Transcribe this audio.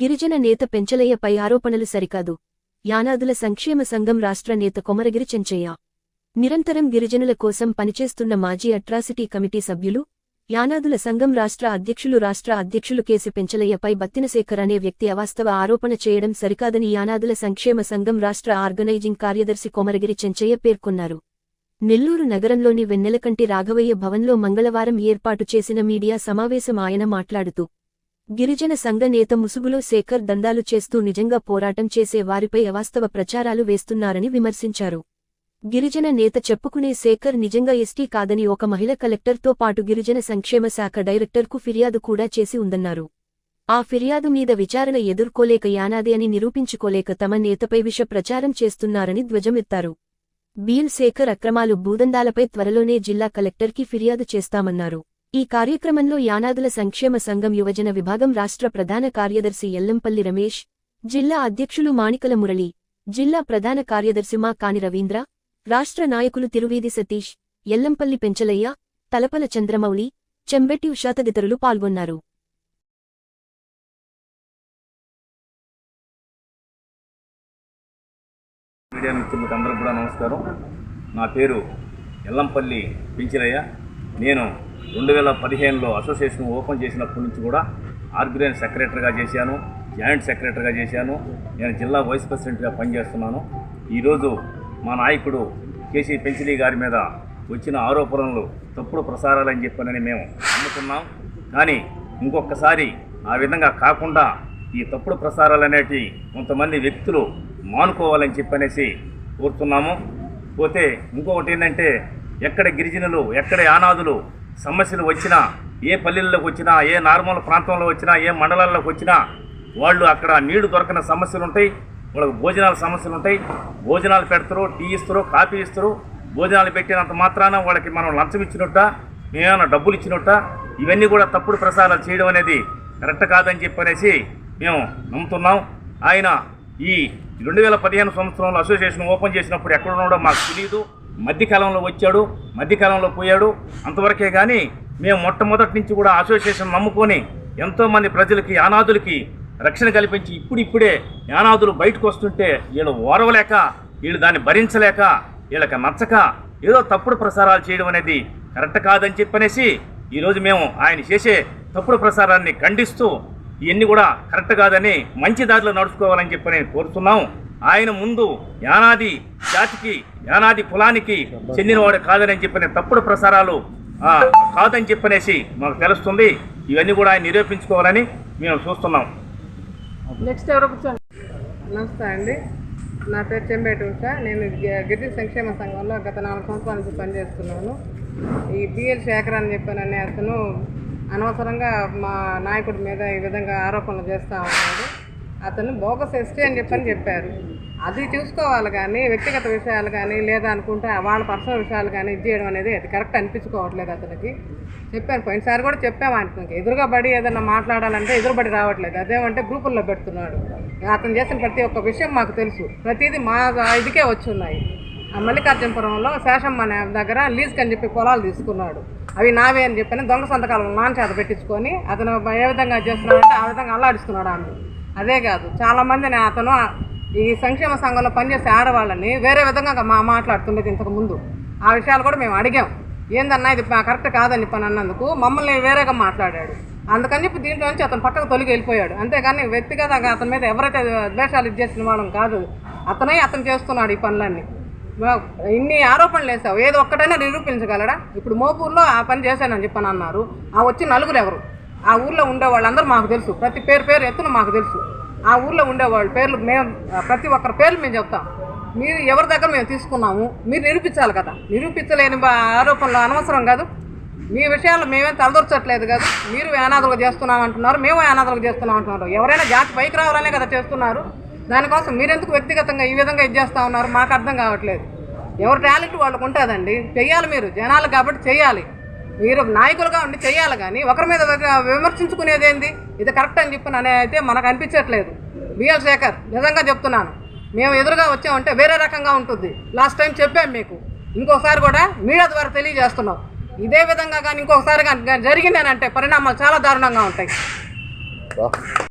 గిరిజన నేత పెంచలయ్యపై ఆరోపణలు సరికాదు. యానాదుల సంక్షేమ సంఘం రాష్ట్ర నేత కొమరగిరి చెంచయ్య. నిరంతరం గిరిజనుల కోసం పనిచేస్తున్న మాజీ అట్రాసిటీ కమిటీ సభ్యులు యానాదుల సంఘం రాష్ట్ర అధ్యక్షులు రాష్ట్ర అధ్యక్షులు కేసి పెంచలయ్యపై బత్తినశేఖర్ అనే వ్యక్తి అవాస్తవ ఆరోపణ చేయడం సరికాదని యానాదుల సంక్షేమ సంఘం రాష్ట్ర ఆర్గనైజింగ్ కార్యదర్శి కొమరగిరి చెంచయ్య పేర్కొన్నారు. నెల్లూరు నగరంలోని వెన్నెలకంటి రాఘవయ్య భవన్లో మంగళవారం ఏర్పాటు చేసిన మీడియా సమావేశం ఆయన మాట్లాడుతూ గిరిజన సంఘ నేత ముసుగులో శేఖర్ దందాలు చేస్తూ నిజంగా పోరాటం చేసే వారిపై అవాస్తవ ప్రచారాలు వేస్తున్నారని విమర్శించారు. గిరిజన నేత చెప్పుకునే శేఖర్ నిజంగా ఎస్టీ కాదని ఒక మహిళ కలెక్టర్తో పాటు గిరిజన సంక్షేమ శాఖ డైరెక్టర్కు ఫిర్యాదు కూడా చేసి ఉందన్నారు. ఆ ఫిర్యాదు మీద విచారణ ఎదుర్కోలేక యానాది అని నిరూపించుకోలేక తమ నేతపై విష ప్రచారం చేస్తున్నారని ధ్వజమెత్తారు. బీల్ శేఖర్ అక్రమాలు భూదందాలపై త్వరలోనే జిల్లా కలెక్టర్కి ఫిర్యాదు చేస్తామన్నారు. ఈ కార్యక్రమంలో యానాదుల సంక్షేమ సంఘం యువజన విభాగం రాష్ట్ర ప్రధాన కార్యదర్శి ఎల్లంపల్లి రమేష్ జిల్లా అధ్యక్షులు మాణికల మురళి జిల్లా ప్రధాన కార్యదర్శి మా కాని రవీంద్ర రాష్ట్ర నాయకులు తిరువీధి సతీష్ ఎల్లంపల్లి పెంచలయ్య తలపల చంద్రమౌళి చెంబెట్టి ఉషా తదితరులు పాల్గొన్నారు. మీడియా మిత్రులకు అందరూ కూడా నమస్కారం. నా పేరు ఎల్లంపల్లి పింఛరయ్య నేను రెండు వేల పదిహేనులో అసోసియేషన్ ఓపెన్ చేసినప్పటి నుంచి కూడా ఆర్బీఐ సెక్రటరీగా చేశాను జాయింట్ సెక్రటరీగా చేశాను నేను జిల్లా వైస్ ప్రెసిడెంట్గా పనిచేస్తున్నాను. ఈరోజు మా నాయకుడు కేసీ పెంచిలి గారి మీద వచ్చిన ఆరోపణలు తప్పుడు ప్రసారాలని చెప్పానని మేము నమ్ముతున్నాం. కానీ ఇంకొకసారి ఆ విధంగా కాకుండా ఈ తప్పుడు ప్రసారాలు అనేటివి కొంతమంది వ్యక్తులు మానుకోవాలని చెప్పనేసి కోరుతున్నాము. పోతే ఇంకొకటి ఏంటంటే ఎక్కడ గిరిజనులు ఎక్కడ యానాదులు సమస్యలు వచ్చినా ఏ పల్లెల్లోకి వచ్చినా ఏ నార్మల్ ప్రాంతంలో వచ్చినా ఏ మండలాల్లోకి వచ్చినా వాళ్ళు అక్కడ నీళ్ళు దొరకని సమస్యలు ఉంటాయి. వాళ్ళకి భోజనాల సమస్యలు ఉంటాయి. భోజనాలు పెడతారు టీ ఇస్తారు కాఫీ ఇస్తారు. భోజనాలు పెట్టినంత మాత్రాన వాళ్ళకి మనం లంచం ఇచ్చినట్ట మేమేమైనా డబ్బులు ఇచ్చినట్ట ఇవన్నీ కూడా తప్పుడు ప్రసారాలు చేయడం అనేది కరెక్ట్ కాదని చెప్పనేసి మేము నమ్ముతున్నాం. ఆయన ఈ రెండు వేల పదిహేను సంవత్సరంలో అసోసియేషన్ ఓపెన్ చేసినప్పుడు ఎక్కడున్నాడో మాకు తెలియదు మధ్యకాలంలో వచ్చాడు మధ్యకాలంలో పోయాడు. అంతవరకే కానీ మేము మొట్టమొదటి నుంచి కూడా అసోసియేషన్ నమ్ముకొని ఎంతోమంది ప్రజలకి అనాథులకి రక్షణ కల్పించి ఇప్పుడిప్పుడే యానాదులు బయటకు వస్తుంటే వీళ్ళు ఓరవలేక వీళ్ళు దాన్ని భరించలేక వీళ్ళకి నచ్చక ఏదో తప్పుడు ప్రసారాలు చేయడం అనేది కరెక్ట్ కాదని చెప్పనేసి ఈరోజు మేము ఆయన చేసే తప్పుడు ప్రసారాన్ని ఖండిస్తూ ఇవన్నీ కూడా కరెక్ట్ కాదని మంచి దారిలో నడుచుకోవాలని చెప్పి నేను కోరుతున్నాం. ఆయన ముందు యానాది జాతికి యానాది కులానికి చెందినవాడు కాదని చెప్పిన తప్పుడు ప్రసారాలు కాదని చెప్పనేసి మాకు తెలుస్తుంది. ఇవన్నీ కూడా ఆయన నిరూపించుకోవాలని మేము చూస్తున్నాం. నెక్స్ట్ ఎవరు నమస్తే అండి. నా పేరు చెంబేటి ఉష. నేను గి- గిరిజన సంక్షేమ సంఘంలో గత నాలుగు సంవత్సరాల నుంచి పనిచేస్తున్నాను. ఈ బిఎల్ శేఖర్ అని చెప్పానని అతను అనవసరంగా మా నాయకుడి మీద ఈ విధంగా ఆరోపణలు చేస్తూ ఉన్నాడు. అతను బోగస్ ఎస్టీ అని చెప్పని చెప్పారు. అది చూసుకోవాలి కానీ వ్యక్తిగత విషయాలు కానీ లేదా అనుకుంటే వాళ్ళ పర్సనల్ విషయాలు కానీ ఇది చేయడం అనేది అది కరెక్ట్ అనిపించుకోవట్లేదు అతనికి. చెప్పాను పోయినసారి కూడా చెప్పాము ఆయనకి ఎదురుగా పడి ఏదైనా మాట్లాడాలంటే ఎదురుబడి రావట్లేదు. అదేమంటే గ్రూపుల్లో పెడుతున్నాడు. అతను చేసిన ప్రతి ఒక్క విషయం మాకు తెలుసు. ప్రతిదీ మా ఇదికే వచ్చి ఉన్నాయి ఆ మల్లికార్జునపురంలో శేషమ్మ అనే దగ్గర లీజ్కి అని చెప్పి పొలాలు తీసుకున్నాడు. అవి నావే అని చెప్పని దొంగ సంతకాలు నాన్న చేత పెట్టించుకొని అతను ఏ విధంగా చేస్తున్నాడంటే ఆ విధంగా అల్లాడిస్తున్నాడు ఆమె అదే కాదు చాలామందిని అతను ఈ సంక్షేమ సంఘంలో పనిచేసే ఆడవాళ్ళని వేరే విధంగా మా మాట్లాడుతుండేది ఇంతకు ముందు. ఆ విషయాలు కూడా మేము అడిగాం. ఏందన్నా ఇది కరెక్ట్ కాదని పని అన్నందుకు మమ్మల్ని వేరేగా మాట్లాడాడు. అందుకని చెప్పి దీంట్లో నుంచి అతను పక్కకు తొలగి వెళ్ళిపోయాడు. అంతేగాని వ్యక్తిగతంగా అతని మీద ఎవరైతే ద్వేషాలు ఇది చేసిన వాళ్ళం కాదు అతనే అతను చేస్తున్నాడు ఈ పనులన్నీ. ఇన్ని ఆరోపణలు వేసావు ఏదో ఒక్కటైనా నిరూపించగలడా? ఇప్పుడు మోపూర్లో ఆ పని చేశానని చెప్పని అన్నారు. ఆ వచ్చి నలుగురు ఎవరు? ఆ ఊర్లో ఉండే వాళ్ళందరూ మాకు తెలుసు. ప్రతి పేరు పేరు ఎత్తున మాకు తెలుసు. ఆ ఊర్లో ఉండేవాళ్ళు పేర్లు మేము ప్రతి ఒక్కరి పేర్లు మేము చెప్తాం. మీరు ఎవరి దగ్గర మేము తీసుకున్నాము మీరు నిరూపించాలి కదా. నిరూపించలేని ఆరోపణలు అనవసరం కాదు. మీ విషయాలు మేమేం తలదొరచట్లేదు కదా. మీరు అనాథలుగా చేస్తున్నాం అంటున్నారు మేము అనాథలుగా చేస్తున్నాం అంటున్నారు. ఎవరైనా జాతి పైకి రావాలనే కదా చేస్తున్నారు. దానికోసం మీరెందుకు వ్యక్తిగతంగా ఈ విధంగా ఇది చేస్తూ ఉన్నారు? మాకు అర్థం కావట్లేదు. ఎవరి టాలెంట్ వాళ్ళకు ఉంటుందండి. చెయ్యాలి మీరు. జనాలు కాబట్టి చెయ్యాలి. మీరు నాయకులుగా ఉండి చేయాలి కానీ ఒకరి మీద విమర్శించుకునేది ఏంది ఇది కరెక్ట్ అని చెప్పి అయితే మనకు అనిపించట్లేదు. బిఎల్ శేఖర్ నిజంగా చెప్తున్నాను. మేము ఎదురుగా వచ్చామంటే వేరే రకంగా ఉంటుంది. లాస్ట్ టైం చెప్పాం మీకు. ఇంకోసారి కూడా మీడియా ద్వారా తెలియజేస్తున్నాం. ఇదే విధంగా కానీ ఇంకొకసారి కానీ జరిగింది అని అంటే పరిణామాలు చాలా దారుణంగా ఉంటాయి.